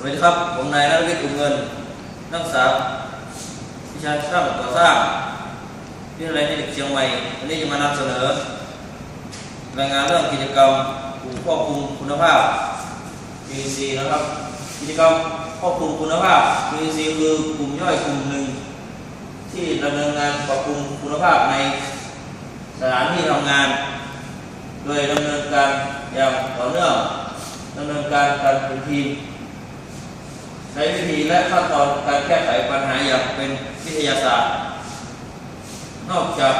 สวัสดีครับ ผมนายนรวิทย์อุ่มเงิน นักศึกษาวิชาช่างก่อสร้างวิทยาลัยเทคนิคเชียงใหม่ วันนี้จะมานำเสนอรายงานเรื่องกิจกรรมกลุ่มควบคุมคุณภาพ PVC นะครับ กิจกรรมควบคุมคุณภาพ PVC คือกลุ่มย่อยกลุ่มหนึ่ง ที่ดำเนินงานควบคุมคุณภาพในสถานที่ทำงาน โดยดำเนินการอย่างต่อเนื่องดำเนินการกันเป็นทีม ใช้วิธีและขั้นตอนการแก้ไขปัญหาอย่างเป็นวิทยาศาสตร์ นอกจาก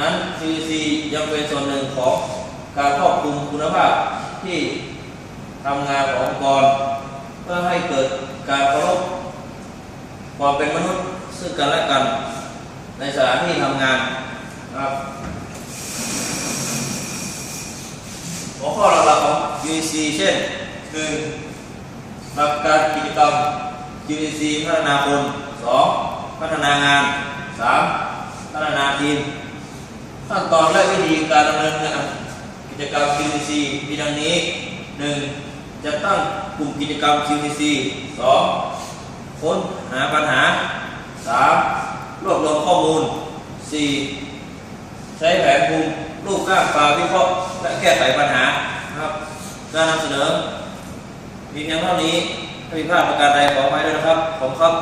นั้น CVC ยังเป็นส่วนหนึ่งของการควบคุมคุณภาพที่ทำงานขององค์กร เพื่อให้เกิดการเคารพความเป็นมนุษย์ซึ่งกันและกัน ในสถานที่ทำงานนะครับหัวข้อหลักๆของ UC เช่น 1. หลักการกิจกรรม UEC พัฒนาคน 2. พัฒนางาน 3. พัฒนาทีม ขั้นตอนและวิธีการดำเนินงานกิจกรรม QCC มีดังนี้ 1. จะตั้งกลุ่มกิจกรรม QCC 2. ค้นหาปัญหา 3. รวบรวมข้อมูล 4. ใช้แผนภูมิรูปร่างปลาวิเคราะห์และแก้ไขปัญหาครับการนำเสนอ มีเพียงเท่านี้ถ้าผิดพลาดประการใดขออภัยด้วยนะครับ ผมครับ